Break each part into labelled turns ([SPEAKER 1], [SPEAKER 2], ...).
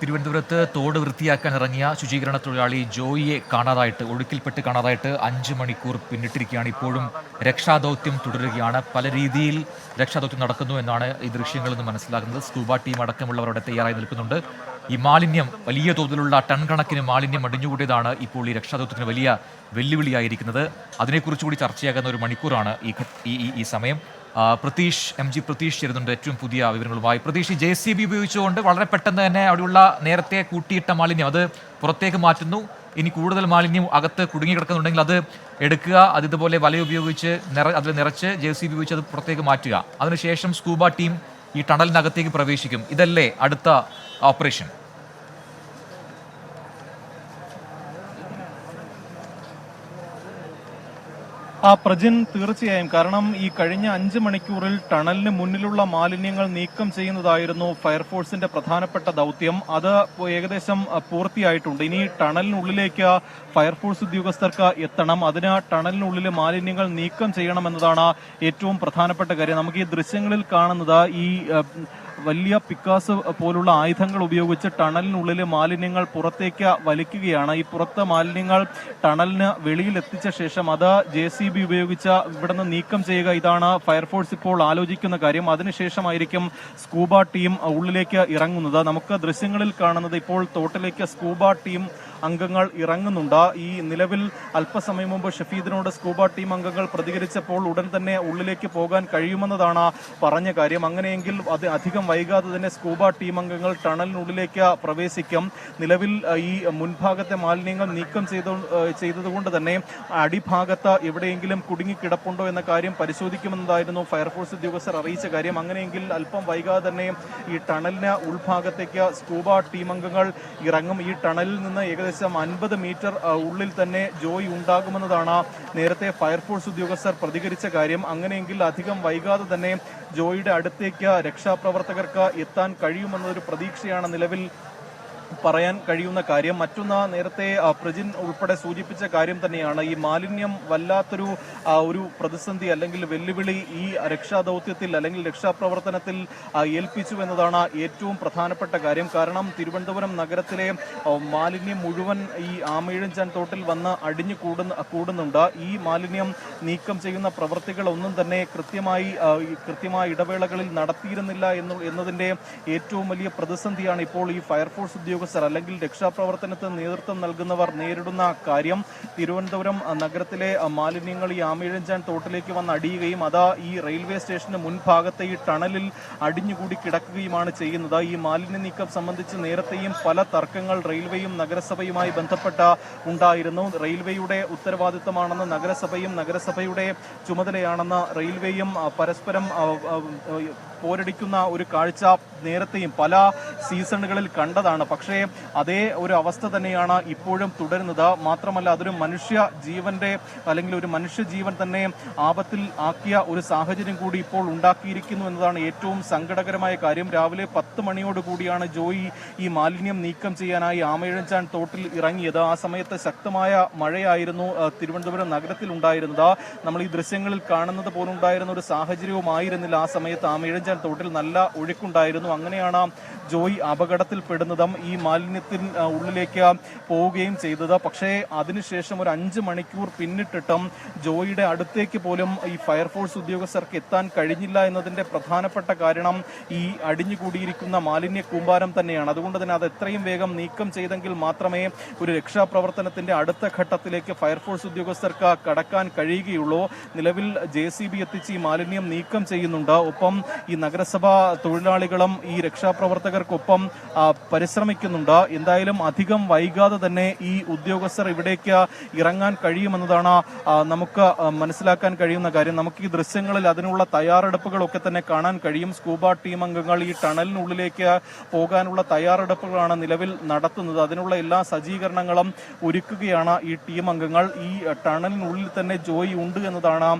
[SPEAKER 1] തിരുവനന്തപുരത്ത് തോട് വൃത്തിയാക്കാൻ ഇറങ്ങിയ ശുചീകരണ തൊഴിലാളി ജോയിയെ കാണാതായിട്ട് ഒഴുക്കിൽപ്പെട്ട് കാണാതായിട്ട് അഞ്ച് മണിക്കൂർ പിന്നിട്ടിരിക്കുകയാണ്. ഇപ്പോഴും രക്ഷാദൗത്യം തുടരുകയാണ്. പല രീതിയിൽ രക്ഷാദൗത്യം നടക്കുന്നു എന്നാണ് ഈ ദൃശ്യങ്ങളിൽ നിന്ന് മനസ്സിലാക്കുന്നത് സ്കൂബ ടീം അടക്കമുള്ളവർ അവിടെ തയ്യാറായി നിൽക്കുന്നുണ്ട്. ഈ മാലിന്യം വലിയ തോതിലുള്ള ടൺ കണക്കിന് മാലിന്യം അടിഞ്ഞുകൂടിയതാണ് ഇപ്പോൾ ഈ രക്ഷാദൗത്യത്തിന് വലിയ വെല്ലുവിളിയായിരിക്കുന്നത്. അതിനെക്കുറിച്ചുകൂടി ചർച്ചയാകുന്ന ഒരു മണിക്കൂറാണ് ഈ ഈ സമയം. പ്രതീഷ് എം ജി പ്രതീഷ് ചേരുന്നുണ്ട് ഏറ്റവും പുതിയ വിവരങ്ങളുമായി. പ്രതീഷ് ജെ സി ബി ഉപയോഗിച്ചുകൊണ്ട് വളരെ പെട്ടെന്ന് തന്നെ അവിടെയുള്ള നേരത്തെ കൂട്ടിയിട്ട മാലിന്യം അത് പുറത്തേക്ക് മാറ്റുന്നു. ഇനി കൂടുതൽ മാലിന്യം അകത്ത് കുടുങ്ങി കിടക്കുന്നുണ്ടെങ്കിൽ അത് എടുക്കുക അത് ഇതുപോലെ വല ഉപയോഗിച്ച് നിറ അതിൽ നിറച്ച് ജെ സി ബി ഉപയോഗിച്ച് അത് പുറത്തേക്ക് മാറ്റുക. അതിനുശേഷം സ്കൂബ ടീം ഈ ടണലിനകത്തേക്ക് പ്രവേശിക്കും. ഇതല്ലേ അടുത്ത ഓപ്പറേഷൻ.
[SPEAKER 2] ആ പ്രജിൻ തീർച്ചയായും കാരണം ഈ കഴിഞ്ഞ അഞ്ച് മണിക്കൂറിൽ ടണലിന് മുന്നിലുള്ള മാലിന്യങ്ങൾ നീക്കം ചെയ്യുന്നതായിരുന്നു ഫയർഫോഴ്സിന്റെ പ്രധാനപ്പെട്ട ദൗത്യം. അത് ഏകദേശം പൂർത്തിയായിട്ടുണ്ട്. ഇനി ടണലിനുള്ളിലേക്ക് ഫയർഫോഴ്സ് ഉദ്യോഗസ്ഥർക്ക് എത്തണം. അതിന് ടണലിനുള്ളിലെ മാലിന്യങ്ങൾ നീക്കം ചെയ്യണമെന്നതാണ് ഏറ്റവും പ്രധാനപ്പെട്ട കാര്യം. നമുക്ക് ഈ ദൃശ്യങ്ങളിൽ കാണുന്നത് ഈ വലിയ പിക്കാസ് പോലുള്ള ആയുധങ്ങൾ ഉപയോഗിച്ച് ടണലിനുള്ളിലെ മാലിന്യങ്ങൾ പുറത്തേക്ക് വലിക്കുകയാണ്. ഈ പുറത്തെ മാലിന്യങ്ങൾ ടണലിന് വെളിയിൽ എത്തിച്ച ശേഷം അത് ജെ സി ബി ഉപയോഗിച്ച് ഇവിടുന്ന് നീക്കം ചെയ്യുക. ഇതാണ് ഫയർഫോഴ്സ് ഇപ്പോൾ ആലോചിക്കുന്ന കാര്യം. അതിനുശേഷമായിരിക്കും സ്കൂബ ടീം ഉള്ളിലേക്ക് ഇറങ്ങുന്നത്. നമുക്ക് ദൃശ്യങ്ങളിൽ കാണുന്നത് ഇപ്പോൾ തോട്ടിലേക്ക് സ്കൂബ ടീം അംഗങ്ങൾ ഇറങ്ങുന്നുണ്ട്. ഈ നിലവിൽ അല്പസമയം മുമ്പ് ഷഫീദിനോട് സ്കൂബ ടീം അംഗങ്ങൾ പ്രതികരിച്ചപ്പോൾ ഉടൻ തന്നെ ഉള്ളിലേക്ക് പോകാൻ കഴിയുമെന്നതാണ് പറഞ്ഞ കാര്യം. അങ്ങനെയെങ്കിൽ അത് അധികം വൈകാതെ തന്നെ സ്കൂബ ടീം അംഗങ്ങൾ ടണലിനുള്ളിലേക്ക് പ്രവേശിക്കും. നിലവിൽ ഈ മുൻഭാഗത്തെ മാലിന്യങ്ങൾ നീക്കം ചെയ്ത ചെയ്തതുകൊണ്ട് തന്നെ അടിഭാഗത്ത് എവിടെയെങ്കിലും കുടുങ്ങിക്കിടപ്പുണ്ടോ എന്ന കാര്യം പരിശോധിക്കുമെന്നതായിരുന്നു ഫയർഫോഴ്സ് ഉദ്യോഗസ്ഥർ അറിയിച്ച കാര്യം. അങ്ങനെയെങ്കിൽ അല്പം വൈകാതെ തന്നെ ഈ ടണലിന് ഉൾഭാഗത്തേക്ക് സ്കൂബ ടീം അംഗങ്ങൾ ഇറങ്ങും. ഈ ടണലിൽ നിന്ന് ഏകദേശം അൻപത് മീറ്റർ ഉള്ളിൽ തന്നെ ജോയി ഉണ്ടാകുമെന്നതാണ് നേരത്തെ ഫയർഫോഴ്സ് ഉദ്യോഗസ്ഥർ പ്രതികരിച്ച കാര്യം. അങ്ങനെയെങ്കിൽ അധികം വൈകാതെ തന്നെ ജോയിയുടെ അടുത്തേക്ക് രക്ഷാപ്രവർത്തകർക്ക് എത്താൻ കഴിയുമെന്നൊരു പ്രതീക്ഷയാണ് നിലവിൽ പറയാൻ കഴിയുന്ന കാര്യം. മറ്റൊന്ന് നേരത്തെ പ്രജിൻ ഉൾപ്പെടെ സൂചിപ്പിച്ച കാര്യം തന്നെയാണ്. ഈ മാലിന്യം വല്ലാത്തൊരു ഒരു പ്രതിസന്ധി അല്ലെങ്കിൽ വെല്ലുവിളി ഈ രക്ഷാദൗത്യത്തിൽ അല്ലെങ്കിൽ രക്ഷാപ്രവർത്തനത്തിൽ ഏൽപ്പിച്ചു എന്നതാണ് ഏറ്റവും പ്രധാനപ്പെട്ട കാര്യം. കാരണം തിരുവനന്തപുരം നഗരത്തിലെ മാലിന്യം മുഴുവൻ ഈ ആമയിഴഞ്ചാൻ തോട്ടിൽ വന്ന് അടിഞ്ഞു കൂടുന്ന കൂടുന്നുണ്ട്. ഈ മാലിന്യം നീക്കം ചെയ്യുന്ന പ്രവൃത്തികൾ ഒന്നും തന്നെ കൃത്യമായി കൃത്യമായ ഇടവേളകളിൽ നടത്തിയിരുന്നില്ല എന്നതിന്റെ ഏറ്റവും വലിയ പ്രതിസന്ധിയാണ് ഇപ്പോൾ ഈ ഫയർഫോഴ്സ് ഉദ്യോഗസ്ഥർ അല്ലെങ്കിൽ രക്ഷാപ്രവർത്തനത്തിന് നേതൃത്വം നൽകുന്നവർ നേരിടുന്ന കാര്യം തിരുവനന്തപുരം നഗരത്തിലെ മാലിന്യങ്ങൾ ഈ ആമേഴഞ്ചാൻ തോട്ടിലേക്ക് വന്ന് അടിയുകയും അതാ ഈ റെയിൽവേ സ്റ്റേഷന് മുൻഭാഗത്തെ ഈ ടണലിൽ അടിഞ്ഞുകൂടി കിടക്കുകയുമാണ് ചെയ്യുന്നത്. ഈ മാലിന്യ നീക്കം സംബന്ധിച്ച് നേരത്തെയും പല തർക്കങ്ങൾ റെയിൽവേയും നഗരസഭയുമായി ബന്ധപ്പെട്ട ഉണ്ടായിരുന്നു. റെയിൽവേയുടെ ഉത്തരവാദിത്തമാണെന്ന് നഗരസഭയും നഗരസഭയുടെ ചുമതലയാണെന്ന് റെയിൽവേയും പരസ്പരം പോരടിക്കുന്ന ഒരു കാഴ്ച നേരത്തെയും പല സീസണുകളിൽ കണ്ടതാണ്. പക്ഷേ അതേ ഒരു അവസ്ഥ തന്നെയാണ് ഇപ്പോഴും തുടരുന്നത്. മാത്രമല്ല അതൊരു മനുഷ്യ ജീവന്റെ അല്ലെങ്കിൽ ഒരു മനുഷ്യ ജീവൻ തന്നെ ആപത്തിൽ ആക്കിയ ഒരു സാഹചര്യം കൂടി ഇപ്പോൾ ഉണ്ടാക്കിയിരിക്കുന്നു എന്നതാണ് ഏറ്റവും സങ്കടകരമായ കാര്യം. രാവിലെ പത്ത് മണിയോട് കൂടിയാണ് ജോയി ഈ മാലിന്യം നീക്കം ചെയ്യാനായി ആമയിഴഞ്ചാൻ തോട്ടിൽ ഇറങ്ങിയത്. ആ സമയത്ത് ശക്തമായ മഴയായിരുന്നു തിരുവനന്തപുരം നഗരത്തിൽ ഉണ്ടായിരുന്നത് നമ്മൾ ഈ ദൃശ്യങ്ങളിൽ കാണുന്നത് പോലുണ്ടായിരുന്ന ഒരു സാഹചര്യവുമായിരുന്നില്ല ആ സമയത്ത് ആമയിഴഞ്ചാൻ തോട്ടിൽ നല്ല ഒഴുക്കുണ്ടായിരുന്നു. അങ്ങനെയാണ് ജോയി അപകടത്തിൽപ്പെടുന്നതും ഈ മാലിന്യത്തിന് ഉള്ളിലേക്ക് പോവുകയും ചെയ്തത്. പക്ഷേ അതിനുശേഷം ഒരു അഞ്ച് മണിക്കൂർ പിന്നിട്ടിട്ടും ജോയിയുടെ അടുത്തേക്ക് പോലും ഈ ഫയർഫോഴ്സ് ഉദ്യോഗസ്ഥർക്ക് എത്താൻ കഴിഞ്ഞില്ല എന്നതിന്റെ പ്രധാനപ്പെട്ട കാരണം ഈ അടിഞ്ഞുകൂടിയിരിക്കുന്ന മാലിന്യ കൂമ്പാരം തന്നെയാണ്. അതുകൊണ്ട് തന്നെ അത് എത്രയും വേഗം നീക്കം ചെയ്തെങ്കിൽ മാത്രമേ ഒരു രക്ഷാപ്രവർത്തനത്തിന്റെ അടുത്ത ഘട്ടത്തിലേക്ക് ഫയർഫോഴ്സ് ഉദ്യോഗസ്ഥർക്ക് കടക്കാൻ കഴിയുകയുള്ളൂ. നിലവിൽ ജെ എത്തിച്ച് ഈ മാലിന്യം നീക്കം ചെയ്യുന്നുണ്ട്. ഒപ്പം ഈ നഗരസഭാ തൊഴിലാളികളും ഈ രക്ഷാപ്രവർത്തകർക്കൊപ്പം പരിശ്രമിക്കുന്നുണ്ട്. എന്തായാലും അധികം വൈകാതെ തന്നെ ഈ ഉദ്യോഗസ്ഥർ ഇവിടേക്ക് ഇറങ്ങാൻ കഴിയുമെന്നതാണ് നമുക്ക് മനസ്സിലാക്കാൻ കഴിയുന്ന കാര്യം. നമുക്ക് ഈ ദൃശ്യങ്ങളിൽ അതിനുള്ള തയ്യാറെടുപ്പുകളൊക്കെ തന്നെ കാണാൻ കഴിയും. സ്കൂബ ടീം അംഗങ്ങൾ ഈ ടണലിനുള്ളിലേക്ക് പോകാനുള്ള തയ്യാറെടുപ്പുകളാണ് നിലവിൽ നടത്തുന്നത്. അതിനുള്ള എല്ലാ സജ്ജീകരണങ്ങളും ഒരുക്കുകയാണ് ഈ ടീം അംഗങ്ങൾ. ഈ ടണലിനുള്ളിൽ തന്നെ ജോയി ഉണ്ട് എന്നതാണ്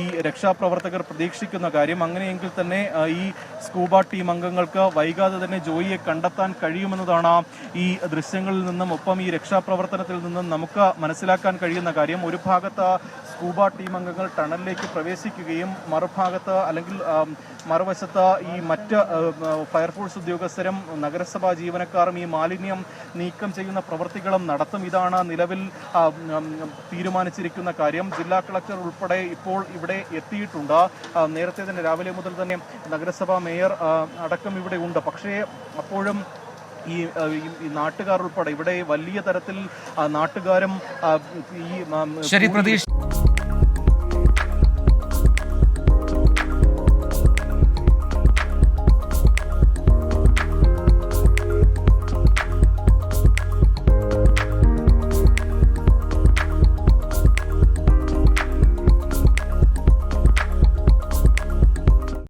[SPEAKER 2] ഈ രക്ഷാപ്രവർത്തകർ പ്രതീക്ഷിക്കുന്ന കാര്യം. അങ്ങനെയെങ്കിൽ തന്നെ ഈ സ്കൂബ ടീം അംഗങ്ങൾക്ക് വൈകാതെ തന്നെ ജോയിയെ കണ്ടെത്താൻ കഴിയുമെന്നതാണ് ഈ ദൃശ്യങ്ങളിൽ നിന്നും ഒപ്പം ഈ രക്ഷാപ്രവർത്തനത്തിൽ നിന്നും നമുക്ക് മനസ്സിലാക്കാൻ കഴിയുന്ന കാര്യം. ഒരു ഭാഗത്ത് സ്കൂബ ടീം അംഗങ്ങൾ ടണലിലേക്ക് പ്രവേശിക്കുകയും മറുഭാഗത്ത് അല്ലെങ്കിൽ മറുവശത്ത് ഈ മറ്റ് ഫയർഫോഴ്സ് ഉദ്യോഗസ്ഥരും നഗരസഭാ ജീവനക്കാരും ഈ മാലിന്യം നീക്കം ചെയ്യുന്ന പ്രവൃത്തികളും നടത്തും. ഇതാണ് നിലവിൽ തീരുമാനിച്ചിരിക്കുന്ന കാര്യം. ജില്ലാ കളക്ടർ ഉൾപ്പെടെ ഇപ്പോൾ ഇവിടെ എത്തിയിട്ടുണ്ട്. നേരത്തെ തന്നെ രാവിലെ മുതൽ തന്നെ നഗരസഭാ മേയർ അടക്കം ഇവിടെ ഉണ്ട്. പക്ഷേ അപ്പോഴും ഈ നാട്ടുകാർ ഉൾപ്പെടെ ഇവിടെ വലിയ തരത്തിൽ നാട്ടുകാരും ഈ
[SPEAKER 1] പ്രതീക്ഷ